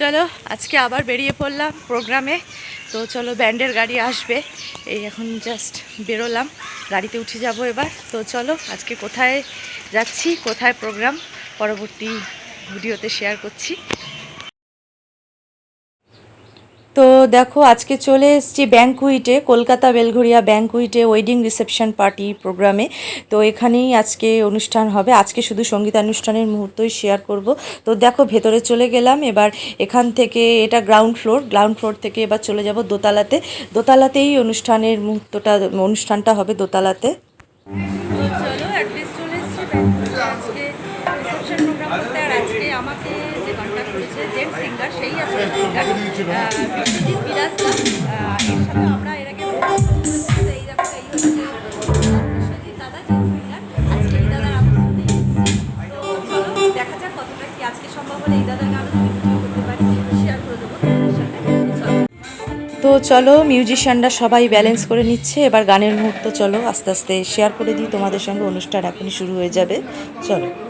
চলো, আজকে আবার বেরিয়ে পড়লাম প্রোগ্রামে। তো চলো ব্যান্ডের গাড়ি আসবে। এই এখন জাস্ট বেরোলাম, গাড়িতে উঠে যাব এবার। তো চলো, আজকে কোথায় যাচ্ছি, কোথায় প্রোগ্রাম, পরবর্তী ভিডিওতে শেয়ার করছি। তো দেখো, আজকে চলে এসেছি ব্যাঙ্কুইটে, কলকাতা বেলঘরিয়া ব্যাঙ্কুইটে ওয়েডিং রিসেপশন পার্টি প্রোগ্রামে। তো এখানেই আজকে অনুষ্ঠান হবে। আজকে শুধু সঙ্গীতানুষ্ঠানের মুহূর্তই শেয়ার করব। তো দেখো, ভেতরে চলে গেলাম। এবার এখান থেকে এটা গ্রাউন্ড ফ্লোর গ্রাউন্ড ফ্লোর থেকে এবার চলে যাব দোতলাতে। দোতলাতেই অনুষ্ঠানের মুহূর্তটা, অনুষ্ঠানটা হবে দোতলাতে। আমাকে তো চলো মিউজিশিয়ানরা সবাই ব্যালেন্স করে নিচ্ছে, এবার গানের মুহূর্ত চলো, আস্তে আস্তে শেয়ার করে দিই, তোমাদের সঙ্গে অনুষ্ঠান এখনই শুরু হয়ে যাবে। চলো।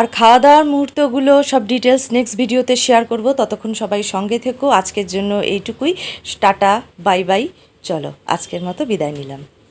আর খাওয়া দাওয়ার মুহূর্তগুলো সব ডিটেলস নেক্সট ভিডিওতে শেয়ার করব। ততক্ষণ সবাই সঙ্গে থেকো। আজকের জন্য এইটুকুই। টাটা বাই বাই চলো, আজকের মতো বিদায় নিলাম।